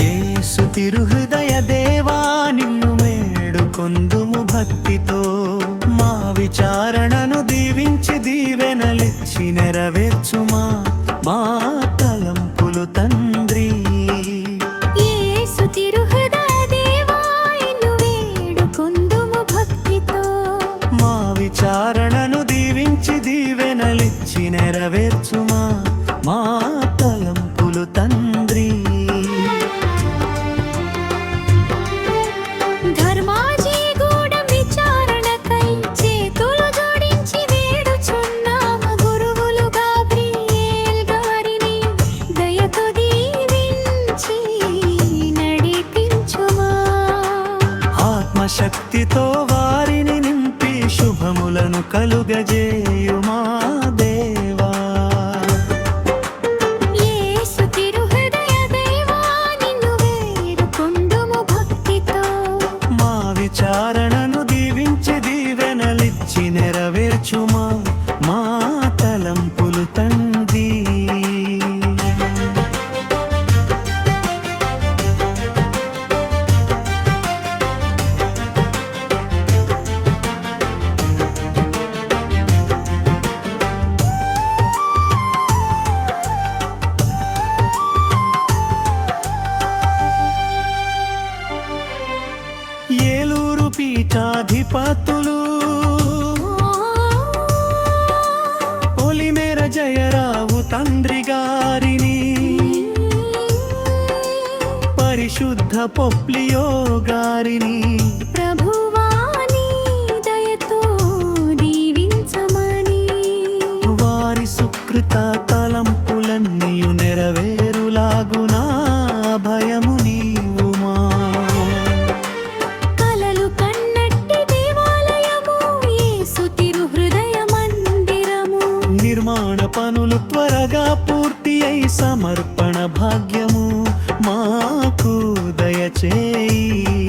యేసు తిరుహృదయ దేవా నిన్ను మేడుకొందుము భక్తితో. మా విచారణను దీవించి దీవెనలిచ్చి నెరవేర్చుమా మా తలంపులు తండ్రి. ఏసు దీవించి దీవెనలిచ్చి నెరవేర్చుమా శక్తితో వారిని నింపి శుభములను కలుగజేయుమా పీఠాధిపతులు పొలిమేర జయరావు తండ్రి గారిని. పరిశుద్ధ పొప్లియో గారిని. ప్రభు పనులు త్వరగా పూర్తి అయి సమర్పణ భాగ్యము మాకు దయచేయి.